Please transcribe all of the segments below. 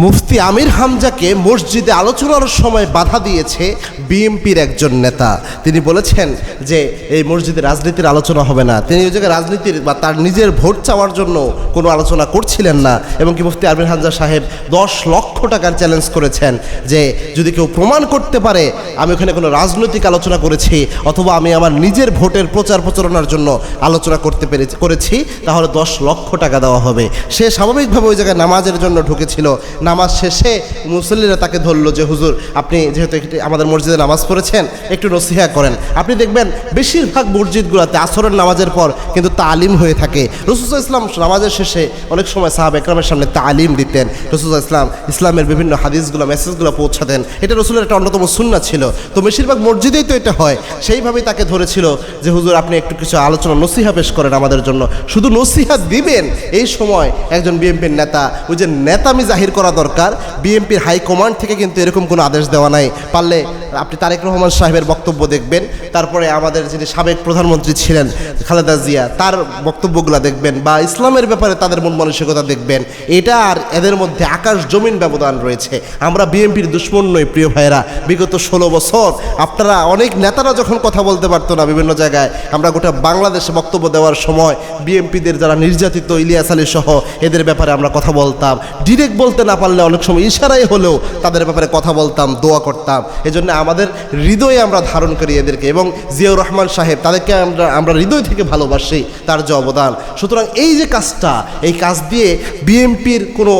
মুফতি আমির হামজাকে মসজিদে আলোচনার সময় বাধা দিয়েছে বিএনপির একজন নেতা। তিনি বলেছেন যে, এই মসজিদে রাজনীতির আলোচনা হবে না। তিনি ওই জায়গায় রাজনীতির বা তার নিজের ভোট চাওয়ার জন্য কোনো আলোচনা করছিলেন না। এবং কি মুফতি আমির হামজা সাহেব দশ লক্ষ টাকার চ্যালেঞ্জ করেছেন যে, যদি কেউ প্রমাণ করতে পারে, আমি ওখানে কোনো রাজনৈতিক আলোচনা করেছি অথবা আমি আমার নিজের ভোটের প্রচার প্রচারণার জন্য আলোচনা করতে পেরেছি, করেছি, তাহলে দশ লক্ষ টাকা দেওয়া হবে। সে স্বাভাবিকভাবে ওই জায়গায় নামাজের জন্য ঢুকেছিল। নামাজ শেষে মুসল্লিরা তাকে ধরলো যে, হুজুর, আপনি যেহেতু আমাদের মসজিদে নামাজ পড়েছেন, একটু নসিহা করেন। আপনি দেখবেন বেশিরভাগ মসজিদগুলোতে আসরের নামাজের পর কিন্তু তালিম হয়ে থাকে। রসুল ইসলাম নামাজের শেষে অনেক সময় সাহাব একরামের সামনে তালিম দিতেন। রসুল ইসলাম, ইসলামের বিভিন্ন হাদিসগুলো, মেসেজগুলো পৌঁছাতেন। এটা রসুলের একটা অন্যতম সুন্না ছিল। তো বেশিরভাগ মসজিদেই তো এটা হয়। সেইভাবেই তাকে ধরেছিল যে, হুজুর, আপনি একটু কিছু আলোচনা, নসিহা পেশ করেন আমাদের জন্য। শুধু নসিহা দিবেন, এই সময় একজন বিএনপির নেতা, ওই যে নেতামি জাহির করা দরকার। বিএনপির হাইকমান্ড থেকে কিন্তু এরকম কোনো আদেশ দেওয়া নাই। পারলে আপনি তারেক রহমান সাহেবের বক্তব্য দেখবেন, তারপরে আমাদের যিনি সাবেক প্রধানমন্ত্রী ছিলেন, খালেদা জিয়া, তার বক্তব্যগুলো দেখবেন বা ইসলামের ব্যাপারে তাদের মন মানসিকতা দেখবেন, এটা আর এদের মধ্যে আকাশ জমিন ব্যবধান রয়েছে। আমরা বিএনপির দুশ্মন নই, প্রিয় ভাইয়েরা। বিগত ষোলো বছর আপনারা অনেক নেতারা যখন কথা বলতে পারতো না বিভিন্ন জায়গায়, আমরা গোটা বাংলাদেশে বক্তব্য দেওয়ার সময় বিএনপিদের যারা নির্যাতিত ইলিয়াস আলী সহ এদের ব্যাপারে আমরা কথা বলতাম। ডিরেক্ট বলতে না পারলে অনেক সময় ইশারাই হলেও তাদের ব্যাপারে কথা বলতাম, দোয়া করতাম। এজন্য আমাদের হৃদয়ে আমরা ধারণ করি এদেরকে এবং জিয়াউর রহমান সাহেব, তাদেরকে আমরা আমরা হৃদয় থেকে ভালোবাসি তার যে অবদান। সুতরাং এই যে কাজটা, এই কাজ দিয়ে বিএনপির কোনো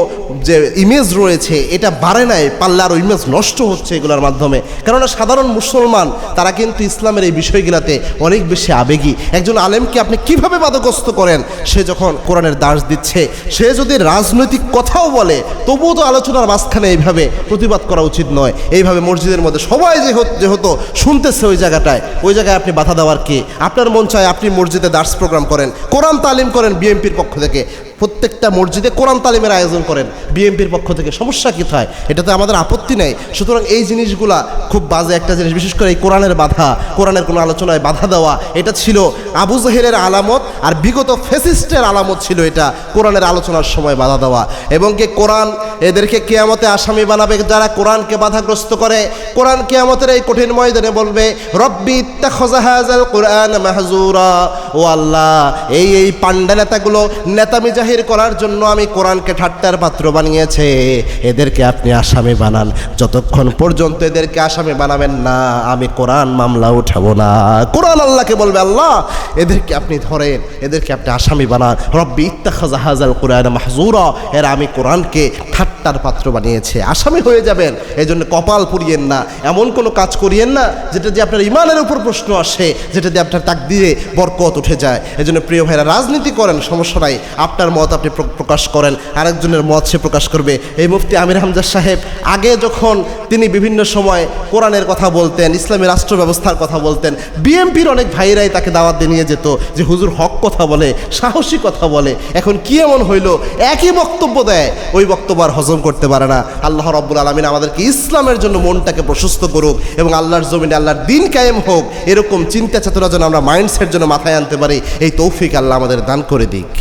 যে ইমেজ রয়েছে, এটা বাড়ে নাই, পারলে আরও ইমেজ নষ্ট হচ্ছে এগুলোর মাধ্যমে। কেননা সাধারণ মুসলমান, তারা কিন্তু ইসলামের এই বিষয়গুলোতে অনেক বেশি আবেগী। একজন আলেমকে আপনি কীভাবে বাদগ্রস্ত করেন? সে যখন কোরআনের দাস দিচ্ছে, সে যদি রাজনৈতিক কথাও বলে, তবুও তো আলোচনার মাঝখানে এইভাবে প্রতিবাদ করা উচিত নয়। এইভাবে মসজিদের মধ্যে সবাই যে যে হতো, শুনতেছে ওই জায়গাটায়। ওই জায়গায় আপনি বাধা দেওয়ার কি? আপনার মন চায় আপনি মসজিদে দার্স প্রোগ্রাম করেন, কোরআন তালিম করেন বিএনপির পক্ষ থেকে। প্রত্যেকটা মসজিদে কোরআন তালিমের আয়োজন করেন। বিএনপির পক্ষ থেকে। সমস্যা কী হয় এটাতে আমাদের আপত্তি নেই। সুতরাং এই জিনিসগুলা খুব বাজে একটা জিনিস। বিশেষ করে এই কোরআনের বাধা, কোরআনের কোনো আলোচনায় বাধা দেওয়া, এটা ছিল আবু জাহেলের আলামত আর বিগত ফেসিস্টের আলামত ছিল এটা কোরআনের আলোচনার সময় বাধা দেওয়া। এবং কি কোরআন এদেরকে কেয়ামতে আসামি বানাবে, যারা কোরআনকে বাধাগ্রস্ত করে, কোরআন কেয়ামতের এই কঠিন ময়দানে বলবে, রব্বি কোরআন মাহজুরা ও আল্লাহ, এই এই পান্ডা নেতাগুলো নেতামি জাহির করার জন্য আমি কোরআনকে ঠাট্টার পাত্র বানিয়েছে। এদেরকে আপনি আসামি বানান। যতক্ষণ পর্যন্ত এদেরকে আসামি বানাবেন না, আমি কোরআন মামলা উঠাবো না। কোরআন আল্লাহকে বলবে, আল্লাহ, এদেরকে আপনি ধরেন, এদেরকে আপনি আসামি বানান। রব্বি ইত্তাখাযাল কোরআন মাহজুরা এর আমি কোরআনকে ঠাট্টার পাত্র বানিয়েছে। আসামি হয়ে যাবেন। এই জন্য কপাল পুড়িয়েন না। এমন কোনো কাজ করিয়েন না, যেটা দিয়ে আপনার ইমানের উপর প্রশ্ন আসে, যেটা দিয়ে আপনার তাক দিয়ে বরকত উঠে যায়। এই জন্য প্রিয় ভাইরা, রাজনীতি করেন, সমস্যা নাই। আপনার মত আপনি প্র- প্রকাশ করেন, আরেকজনের মত সে প্রকাশ করবে। এই মুফতি আমির হামজা সাহেব আগে যখন তিনি বিভিন্ন সময় কোরআনের কথা বলতেন, ইসলামী রাষ্ট্র ব্যবস্থার কথা বলতেন, বিএমপির অনেক ভাইরাই তাকে দাওয়াত দিয়ে নিয়ে যেত যে হুজুর হক কথা বলে, সাহসী কথা বলে। এখন কি এমন হইল? একই বক্তব্য দেয়, ওই বক্তব্য আর হজম করতে পারে না। আল্লাহ রব্বুল আলমিন আমাদেরকে ইসলামের জন্য মনটাকে প্রশস্ত করুক এবং আল্লাহর জমিনে আল্লাহর দিন কায়েম হোক, এরকম চিন্তা চেতনা যেন আমরা মাইন্ডসেট যেন মাথায় আনতে পারি। এই তৌফিক আল্লাহ আমাদের দান করে দিক।